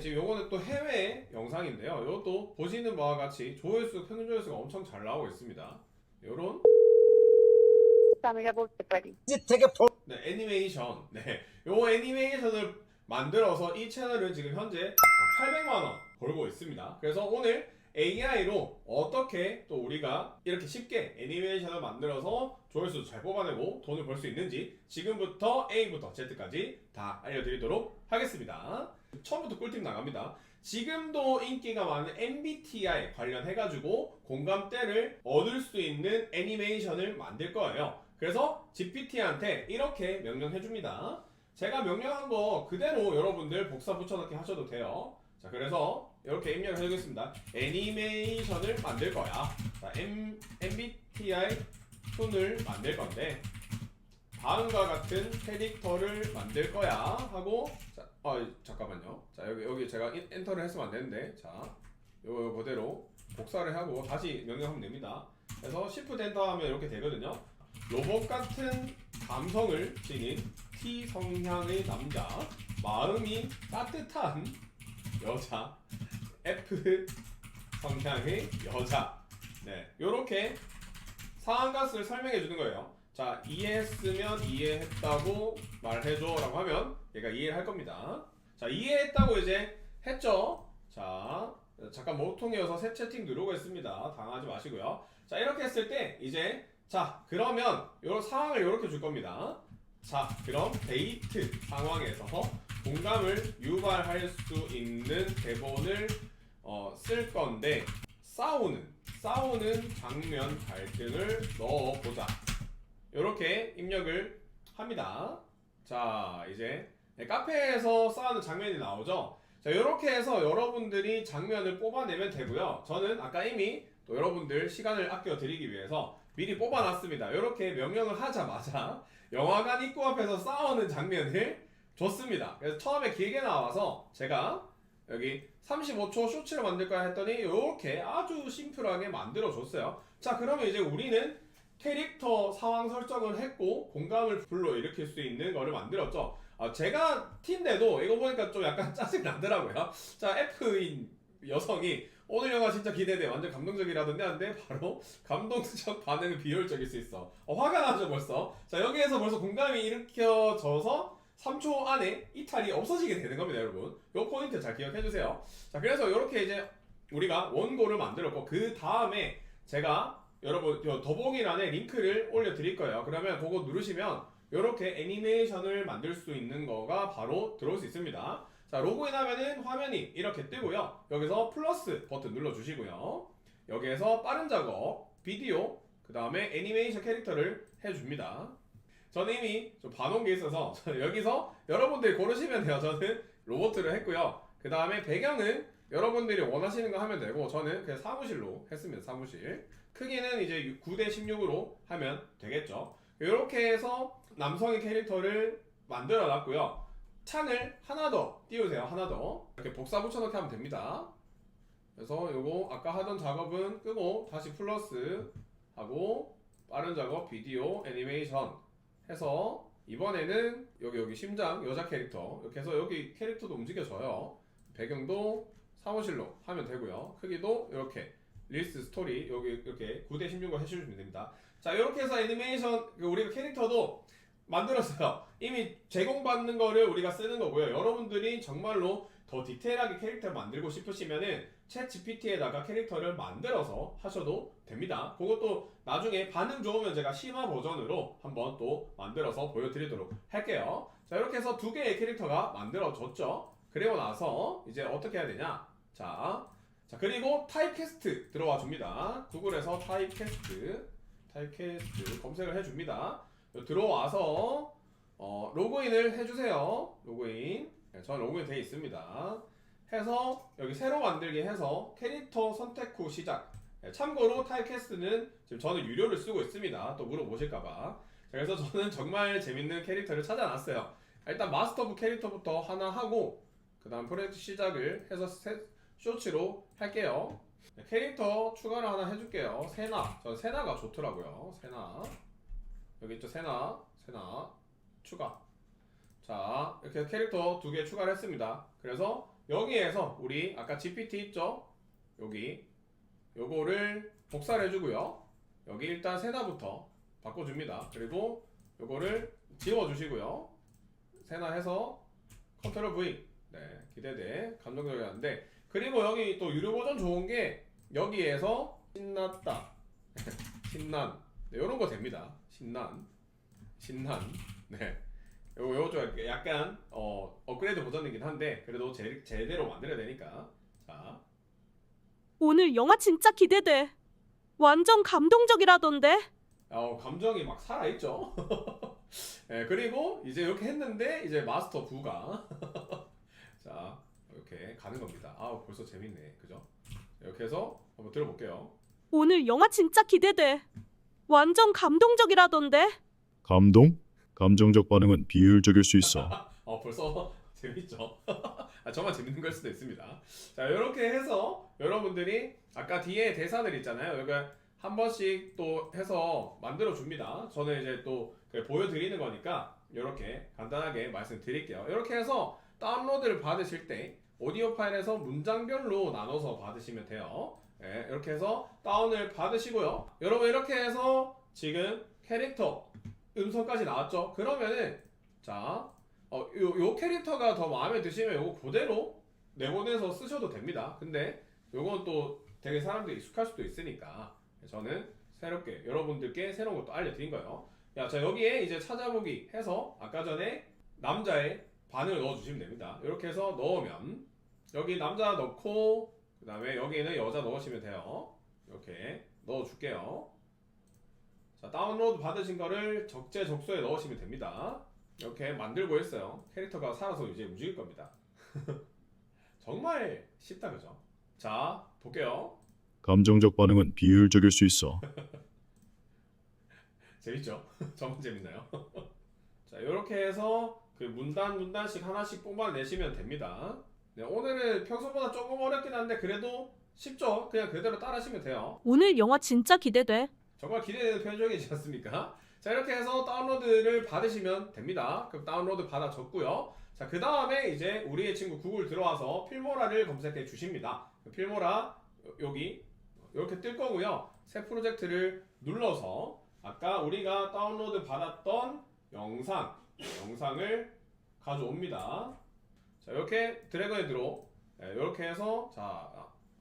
지금 요거는 또 해외 영상인데요. 이것도 보시는 바와 같이 조회수, 평균 조회수가 엄청 잘 나오고 있습니다. 요런 Bolsepari. 네, 애니메이션. 네. 요 애니메이션을 만들어서 이 채널을 지금 현재 800만 원 벌고 있습니다. 그래서 오늘 AI로 어떻게 또 우리가 이렇게 쉽게 애니메이션을 만들어서 조회수 잘 뽑아내고 돈을 벌 수 있는지 지금부터 A부터 Z까지 다 알려드리도록 하겠습니다. 처음부터 꿀팁 나갑니다. 지금도 인기가 많은 MBTI 관련해가지고 공감대를 얻을 수 있는 애니메이션을 만들 거예요. 그래서 GPT한테 이렇게 명령해줍니다. 제가 명령한 거 그대로 여러분들 복사 붙여넣기 하셔도 돼요. 자, 그래서 이렇게 입력을 해주겠습니다. 애니메이션을 만들 거야. 자, M, MBTI 툰을 만들 건데, 다음과 같은 캐릭터를 만들 거야 하고, 자, 어, 잠깐만요. 자, 여기, 여기 제가 인- 엔터를 했으면 안 되는데, 자, 요거, 요거 그대로 복사를 하고 다시 명령하면 됩니다. 그래서 Shift 엔터 하면 이렇게 되거든요. 로봇 같은 감성을 지닌 T 성향의 남자, 마음이 따뜻한 여자, F 성향의 여자. 네, 요렇게 상한가스를 설명해 주는 거예요. 자, 이해했으면 이해했다고 말해줘 라고 하면 얘가 이해를 할 겁니다. 자, 이해했다고 이제 했죠. 자, 잠깐 모통이어서 새 채팅 누르고 있습니다. 당하지 마시고요. 자, 이렇게 했을 때 이제 자, 그러면 요 상황을 이렇게 줄 겁니다. 자, 그럼 데이트 상황에서 공감을 유발할 수 있는 대본을 어, 쓸 건데 싸우는 싸우는 장면 갈등을 넣어보자. 이렇게 입력을 합니다. 자, 이제 네, 카페에서 싸우는 장면이 나오죠. 자, 이렇게 해서 여러분들이 장면을 뽑아내면 되고요. 저는 아까 이미 또 여러분들 시간을 아껴 드리기 위해서 미리 뽑아놨습니다. 이렇게 명령을 하자마자 영화관 입구 앞에서 싸우는 장면을 줬습니다. 그래서 처음에 길게 나와서 제가 여기 35초 쇼츠를 만들 거야 했더니 이렇게 아주 심플하게 만들어 줬어요. 자, 그러면 이제 우리는 캐릭터 상황 설정을 했고 공감을 불러일으킬 수 있는 거를 만들었죠. 아, 제가 팀인데도 이거 보니까 좀 약간 짜증 나더라고요. 자, F인 여성이 오늘 영화 진짜 기대돼. 완전 감동적이라던데 한데 바로 감동적 반응은 비효율적일 수 있어. 어, 화가 나죠 벌써. 자, 여기에서 벌써 공감이 일으켜져서 3초 안에 이탈이 없어지게 되는 겁니다, 여러분. 요 포인트 잘 기억해 주세요. 자, 그래서 이렇게 이제 우리가 원고를 만들었고 그 다음에 제가 여러분 저 더보기란에 링크를 올려 드릴 거예요. 그러면 그거 누르시면 이렇게 애니메이션을 만들 수 있는 거가 바로 들어올 수 있습니다. 자, 로그인 하면은 화면이 이렇게 뜨고요. 여기서 플러스 버튼 눌러 주시고요. 여기에서 빠른 작업, 비디오, 그 다음에 애니메이션 캐릭터를 해줍니다. 저는 이미 좀 봐놓은 게 있어서 여기서 여러분들이 고르시면 돼요. 저는 로봇을 했고요. 그 다음에 배경은 여러분들이 원하시는 거 하면 되고 저는 그냥 사무실로 했습니다. 사무실. 크기는 이제 9대 16으로 하면 되겠죠. 이렇게 해서 남성의 캐릭터를 만들어 놨고요. 창을 하나 더 띄우세요. 하나 더. 이렇게 복사 붙여넣기 하면 됩니다. 그래서 요거 아까 하던 작업은 끄고 다시 플러스 하고 빠른 작업 비디오 애니메이션 해서 이번에는 여기 여기 심장 여자 캐릭터 이렇게 해서 여기 캐릭터도 움직여져요. 배경도 사무실로 하면 되고요. 크기도 이렇게 릴스 스토리 여기 이렇게 9대 16을 해주시면 됩니다. 자 이렇게 해서 애니메이션 그 우리가 캐릭터도 만들었어요. 이미 제공받는 거를 우리가 쓰는 거고요. 여러분들이 정말로 더 디테일하게 캐릭터를 만들고 싶으시면은 챗 GPT에다가 캐릭터를 만들어서 하셔도 됩니다. 그것도 나중에 반응 좋으면 제가 심화 버전으로 한번 또 만들어서 보여드리도록 할게요. 자 이렇게 해서 두 개의 캐릭터가 만들어졌죠. 그리고 나서 이제 어떻게 해야 되냐? 자, 자 그리고 타입캐스트 들어와 줍니다. 구글에서 타입캐스트, 타입캐스트 검색을 해줍니다. 들어와서 어, 로그인을 해주세요. 로그인. 네, 저는 로그인 돼 있습니다. 해서 여기 새로 만들기 해서 캐릭터 선택 후 시작. 네, 참고로 타입캐스트는 지금 저는 유료를 쓰고 있습니다. 또 물어보실까봐. 그래서 저는 정말 재밌는 캐릭터를 찾아놨어요. 일단 마스터부 캐릭터부터 하나 하고 그 다음 프로젝트 시작을 해서 세- 쇼츠로 할게요. 네, 캐릭터 추가를 하나 해줄게요. 세나. 저 세나가 좋더라고요. 세나. 여기 있죠 세나. 세나. 추가. 자 이렇게 캐릭터 두 개 추가를 했습니다. 그래서 여기에서 우리 아까 GPT 있죠? 여기 요거를 복사를 해주고요. 여기 일단 세나부터 바꿔줍니다. 그리고 요거를 지워주시고요. 세나 해서 컨트롤 V 네 기대돼 감동적이었는데 그리고 여기 또 유료 버전 좋은 게 여기에서 신났다 신난 네, 이런 거 됩니다. 신난 신난 네 요거 요거 좀 약간 어 업그레이드 버전이긴 한데 그래도 제, 제대로 만들어야 되니까 자 오늘 영화 진짜 기대돼. 완전 감동적이라던데. 어, 감정이 막 살아있죠. 네, 그리고 이제 이렇게 했는데 이제 마스터 9가 자 이렇게 가는 겁니다. 아 벌써 재밌네, 그죠? 이렇게 해서 한번 들어볼게요. 오늘 영화 진짜 기대돼. 완전 감동적이라던데. 감동? 감정적 반응은 비효율적일 수 있어. 어 벌써 재밌죠? 아, 정말 재밌는 걸 수도 있습니다. 자 이렇게 해서 여러분들이 아까 뒤에 대사들 있잖아요. 여기 한 번씩 또 해서 만들어 줍니다. 저는 이제 또 보여드리는 거니까 이렇게 간단하게 말씀드릴게요. 이렇게 해서 다운로드를 받으실 때 오디오 파일에서 문장별로 나눠서 받으시면 돼요. 네, 이렇게 해서 다운을 받으시고요. 여러분 이렇게 해서 지금 캐릭터 음성까지 나왔죠? 그러면은 자 어, 요, 요 캐릭터가 더 마음에 드시면 요거 그대로 내보내서 쓰셔도 됩니다. 근데 요건 또 되게 사람들이 익숙할 수도 있으니까 저는 새롭게 여러분들께 새로운 것도 알려드린 거예요. 야, 자 여기에 이제 찾아보기 해서 아까 전에 남자의 반을 넣어주시면 됩니다. 이렇게 해서 넣으면 여기 남자 넣고 그 다음에 여기에는 여자 넣으시면 돼요. 이렇게 넣어줄게요. 자 다운로드 받으신 거를 적재적소에 넣으시면 됩니다. 이렇게 만들고 있어요. 캐릭터가 살아서 이제 움직일 겁니다. 정말 쉽다 그죠? 자 볼게요. 감정적 반응은 비효율적일 수 있어. 재밌죠? 정말 재밌나요? 자 이렇게 해서 그 문단 문단씩 하나씩 뽑아내시면 됩니다. 네, 오늘은 평소보다 조금 어렵긴 한데 그래도 쉽죠? 그냥 그대로 따라하시면 돼요. 오늘 영화 진짜 기대돼. 정말 기대되는 표정이지 않습니까? 자 이렇게 해서 다운로드를 받으시면 됩니다. 그럼 다운로드 받아 적고요. 자그 다음에 이제 우리의 친구 구글 들어와서 필모라를 검색해 주십니다. 그 필모라 여기 이렇게 뜰 거고요. 새 프로젝트를 눌러서 아까 우리가 다운로드 받았던 영상 영상을 가져옵니다. 자 이렇게 드래그 앤 드롭 네, 이렇게 해서 자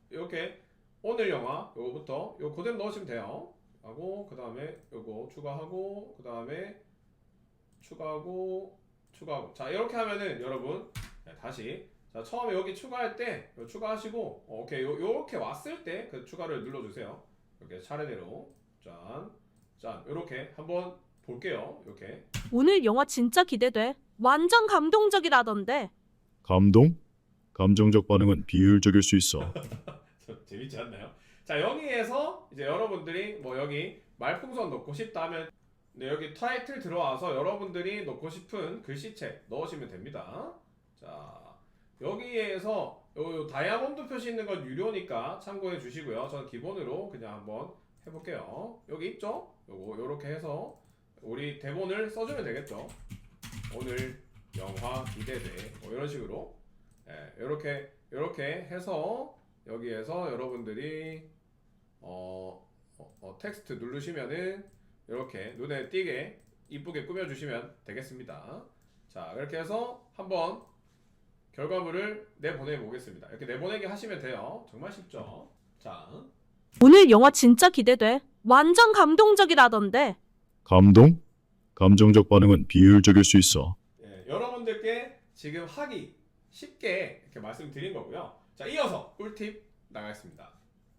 이렇게 오늘 영화 요거부터 요 그대로 넣으시면 돼요. 하고 그 다음에 요거 추가하고 그 다음에 추가하고 추가하고. 자 이렇게 하면은 여러분 네, 다시. 자 처음에 여기 추가할 때요 추가하시고 어, 오케이. 요, 요렇게 왔을 때 그 추가를 눌러주세요. 이렇게 차례대로. 짠짠. 요렇게 한번 볼게요. 이렇게. 오늘 영화 진짜 기대돼. 완전 감동적이라던데. 감동? 감정적 반응은 비효율적일 수 있어. 저- 재밌지 않나요? 자 여기에서 이제 여러분들이 뭐 여기 말풍선 넣고 싶다 하면 네, 여기 타이틀 들어와서 여러분들이 넣고 싶은 글씨체 넣으시면 됩니다. 자 여기에서 요, 요 다이아몬드 표시 있는 건 유료니까 참고해 주시고요. 저는 기본으로 그냥 한번 해볼게요. 여기 있죠? 요거 요렇게 해서 우리 대본을 써주면 되겠죠. 오늘 영화 기대돼 뭐 이런 식으로 예, 요렇게 요렇게 해서 여기에서 여러분들이 어, 어, 어, 텍스트 누르시면은 이렇게 눈에 띄게 이쁘게 꾸며주시면 되겠습니다. 자 이렇게 해서 한번 결과물을 내보내 보겠습니다. 이렇게 내보내기 하시면 돼요. 정말 쉽죠? 자 오늘 영화 진짜 기대돼. 완전 감동적이라던데. 감동? 감정적 반응은 비효율적일 수 있어. 예, 여러분들께 지금 하기 쉽게 이렇게 말씀드린 거고요. 자, 이어서 꿀팁 나가겠습니다.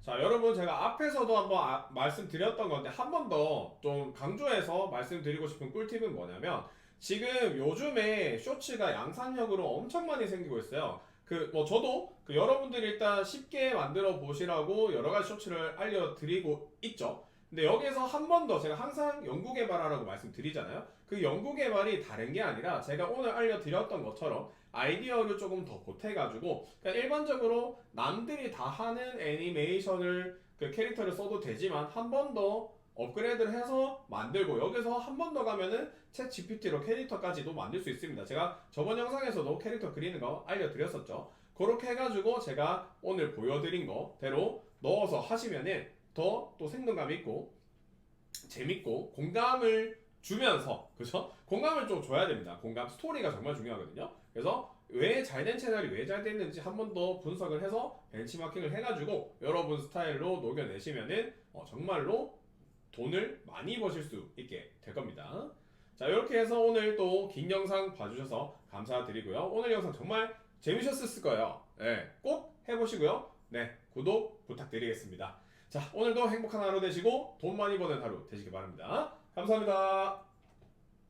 자, 여러분 제가 앞에서도 한번 아- 말씀드렸던 건데 한 번 더 좀 강조해서 말씀드리고 싶은 꿀팁은 뭐냐면 지금 요즘에 쇼츠가 양산형으로 엄청 많이 생기고 있어요. 그 뭐 저도 그 여러분들이 일단 쉽게 만들어 보시라고 여러 가지 쇼츠를 알려드리고 있죠. 근데 여기서 한 번 더 제가 항상 연구 개발하라고 말씀드리잖아요. 그 연구 개발이 다른 게 아니라 제가 오늘 알려드렸던 것처럼 아이디어를 조금 더 보태가지고 그냥 일반적으로 남들이 다 하는 애니메이션을 그 캐릭터를 써도 되지만 한 번 더 업그레이드를 해서 만들고 여기서 한 번 더 가면은 챗 GPT로 캐릭터까지도 만들 수 있습니다. 제가 저번 영상에서도 캐릭터 그리는 거 알려드렸었죠. 그렇게 해가지고 제가 오늘 보여드린 거대로 넣어서 하시면은 더 또 생동감 있고 재밌고 공감을 주면서 그죠? 공감을 좀 줘야 됩니다. 공감 스토리가 정말 중요하거든요. 그래서 왜 잘된 채널이 왜 잘 됐는지 한 번 더 분석을 해서 벤치마킹을 해가지고 여러분 스타일로 녹여내시면은 어, 정말로 돈을 많이 버실 수 있게 될 겁니다. 자 이렇게 해서 오늘 또 긴 영상 봐주셔서 감사드리고요. 오늘 영상 정말 재미있었을 거예요. 네, 꼭 해보시고요. 네, 구독 부탁드리겠습니다. 자, 오늘도 행복한 하루 되시고 돈 많이 버는 하루 되시길 바랍니다. 감사합니다.